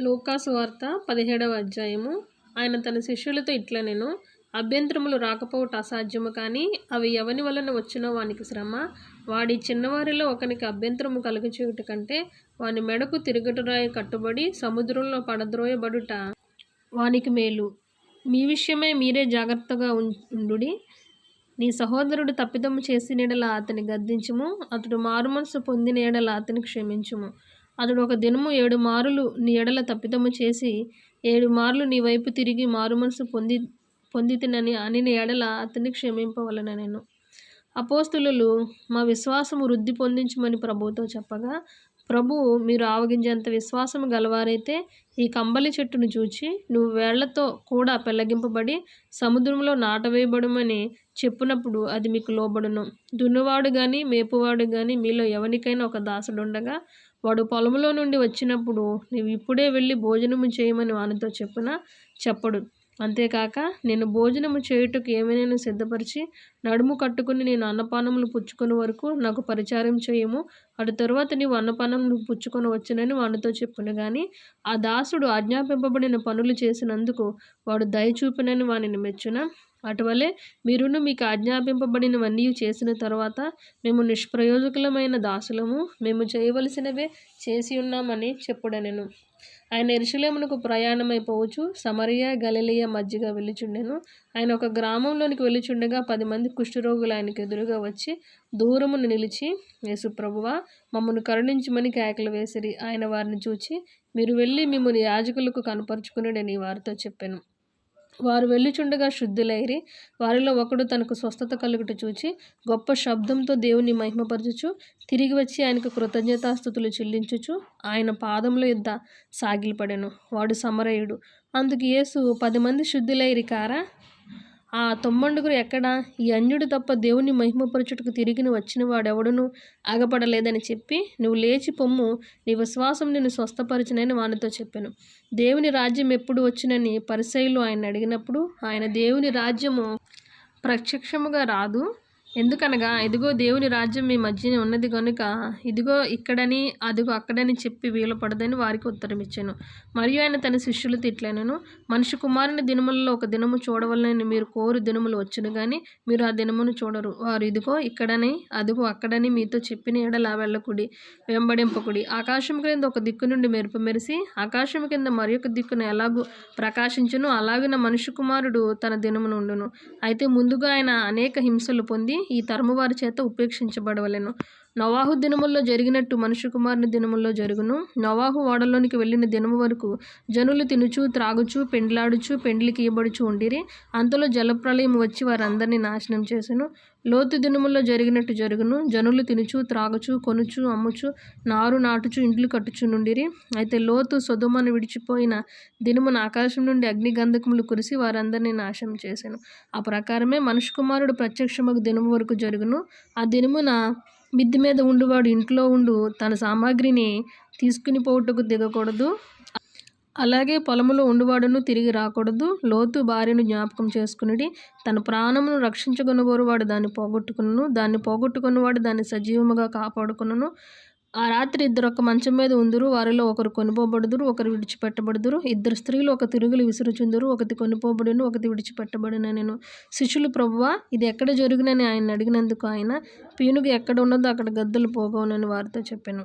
లూకాసు వార్త పదిహేడవ అధ్యాయము. ఆయన తన శిష్యులతో ఇట్లా నేను అభ్యంతరములు రాకపోవట అసాధ్యము కానీ అవి ఎవని వలన వచ్చినో వానికి శ్రమ. వాడి చిన్నవారిలో ఒకనికి అభ్యంతరము కలుగచేయుట కంటే వాని మెడకు తిరుగుటరాయి కట్టుబడి సముద్రంలో పడద్రోయబడుట వానికి మేలు. మీ విషయమే మీరే జాగ్రత్తగా ఉండుడి. నీ సహోదరుడు తప్పిదము చేసిన ఎడల అతని గద్దించుము. అతడు మారుమనసు పొందిన ఎడల అతని క్షమించుము. అతడు ఒక దినము ఏడు మారులు నీ ఎడల తప్పిదము చేసి ఏడు మార్లు నీ వైపు తిరిగి మారుమనసు పొంది పొందితినని అనిన ఎడల అతన్ని క్షమింపవలన నేను. అపోస్తులు మా విశ్వాసము వృద్ధి పొందించమని ప్రభుతో చెప్పగా ప్రభు మీరు ఆవగించేంత విశ్వాసము గలవారైతే ఈ కంబలి చెట్టును చూచి నువ్వు వేళ్ళతో కూడా పెళ్ళగింపబడి సముద్రంలో నాటవేయబడమని చెప్పినప్పుడు అది మీకు లోబడును. దున్నువాడు కానీ మేపువాడు కానీ మీలో ఎవరికైనా ఒక దాసుడుండగా వాడు పొలంలో నుండి వచ్చినప్పుడు నీవు ఇప్పుడే వెళ్ళి భోజనము చేయమని వానితో చెప్పున చెప్పడు. అంతేకాక నేను భోజనము చేయుటకు ఏమైనా సిద్ధపరిచి నడుము కట్టుకుని నేను అన్నపానములు పుచ్చుకుని వరకు నాకు పరిచారం చేయము. అటు తరువాత నీవు అన్నపానములు పుచ్చుకొని వచ్చునని వానితో చెప్పును. కానీ ఆ దాసుడు ఆజ్ఞాపింపబడిన పనులు చేసినందుకు వాడు దయ చూపినని వానిని మెచ్చున? అటువలే మీరును మీకు ఆజ్ఞాపింపబడినవన్నీ చేసిన తర్వాత మేము నిష్ప్రయోజకులమైన దాసులము మేము చేయవలసినవే చేసి ఉన్నామని చెప్పుడనెను. ఆయన ఎరుషులేమునకు ప్రయాణమైపోవచ్చు సమరియా గలిలియ మధ్యగా వెళ్ళిచుండెను. ఆయన ఒక గ్రామంలోనికి వెళ్ళిచుండగా పది మంది కుష్ఠరోగులు ఆయనకు ఎదురుగా వచ్చి దూరమును నిలిచి యేసుప్రభువ మమ్మను కరుణించమని కేకలు వేసిరి. ఆయన వారిని చూచి మీరు వెళ్ళి మిమ్మల్ని యాజకులకు కనపరుచుకుని వారితో చెప్పాను. వారు వెళ్ళుచుండగా శుద్ధులైరి. వారిలో ఒకడు తనకు స్వస్థత కలుగుట చూచి గొప్ప శబ్దంతో దేవుని మహిమపరచుచు తిరిగి వచ్చి ఆయనకు కృతజ్ఞతాస్థుతులు చెల్లించుచు ఆయన పాదముల యుద్ధ సాగిలపడెను. వాడు సమరయుడు. అందుకు యేసు పది మంది శుద్ధులైరి కారా ఆ తొమ్మండుగురు ఎక్కడ? ఈ అన్యుడు తప్ప దేవుని మహిమపరచుటకు తిరిగిన వచ్చిన వాడెవడును ఆగపడలేదని చెప్పి నువ్వు లేచి పొమ్ము నీ విశ్వాసం నిన్ను స్వస్థపరిచినని వానితో చెప్పాను. దేవుని రాజ్యం ఎప్పుడు వచ్చినని పరిశైలు ఆయన అడిగినప్పుడు ఆయన దేవుని రాజ్యము ప్రత్యక్షముగా రాదు ఎందుకనగా ఇదిగో దేవుని రాజ్యం మీ మధ్యనే ఉన్నది కనుక ఇదిగో ఇక్కడని అదిగో అక్కడని చెప్పి వీలు పడదని వారికి ఉత్తరం ఇచ్చాను. మరియు ఆయన తన శిష్యులు తిట్లనను మనిషి కుమారుని దినములలో ఒక దినము చూడవలనని మీరు కోరు దినములు వచ్చును కానీ మీరు ఆ దినమును చూడరు. వారు ఇదిగో ఇక్కడని అదిగో అక్కడని మీతో చెప్పిన ఎడలా వెళ్ళకుడి వెంబడింపకుడి. ఆకాశం కింద ఒక దిక్కు నుండి మెరుపు మెరిసి ఆకాశం కింద మరి ఒక దిక్కును ఎలాగూ ప్రకాశించును అలాగిన మనిషి కుమారుడు తన దినమును ఉండును. అయితే ముందుగా ఆయన అనేక హింసలు పొంది ఈ తరము వారి చేత ఉపేక్షించబడవలెను. నవాహు దినముల్లో జరిగినట్టు మనుషు కుమారుని దినముల్లో జరుగును. నవాహు ఓడలోనికి వెళ్ళిన దినము వరకు జనులు తినుచు త్రాగుచు పెండ్లాడుచు పెండ్లికి ఇవ్వబడుచు ఉండిరి. అంతలో జలప్రలయం వచ్చి వారందరినీ నాశనం చేసెను. లోతు దినముల్లో జరిగినట్టు జరుగును. జనులు తినుచు త్రాగుచు కొనుచు అమ్ముచు నారు నాటుచు ఇండ్లు కట్టుచు నుండిరి. అయితే లోతు సొదుమను విడిచిపోయిన దినమున ఆకాశం నుండి అగ్నిగంధకములు కురిసి వారందరినీ నాశనం చేశాను ఆ ప్రకారమే మనుషు కుమారుడు ప్రత్యక్షమకు దినము వరకు జరుగును. ఆ దినమున మిద్ది మీద ఉండువాడు ఇంట్లో ఉండు తన సామాగ్రిని తీసుకుని పోవుటకు దిగకూడదు. అలాగే పొలములో ఉండువాడును తిరిగి రాకూడదు. లోతు భార్యను జ్ఞాపకం చేసుకుని తన ప్రాణమును రక్షించుకున్నవారు వాడు దాన్ని పోగొట్టుకును దాన్ని పోగొట్టుకున్నవాడు దాన్ని సజీవముగా కాపాడుకును ఆ రాత్రి ఇద్దరు ఒక మంచం మీద ఉందురు వారిలో ఒకరు కొనిపోబడుదురు ఒకరు విడిచిపెట్టబడుదురు. ఇద్దరు స్త్రీలు ఒక తిరుగులు విసురుచుందురు ఒకటి కొనిపోబడిను ఒకటి విడిచిపెట్టబడిన నేను. శిష్యులు ప్రభువా ఇది ఎక్కడ జరుగునని ఆయన అడిగినందుకు ఆయన పీనుగు ఎక్కడ ఉన్నదో అక్కడ గద్దలు పోగవునని వారితో చెప్పాను.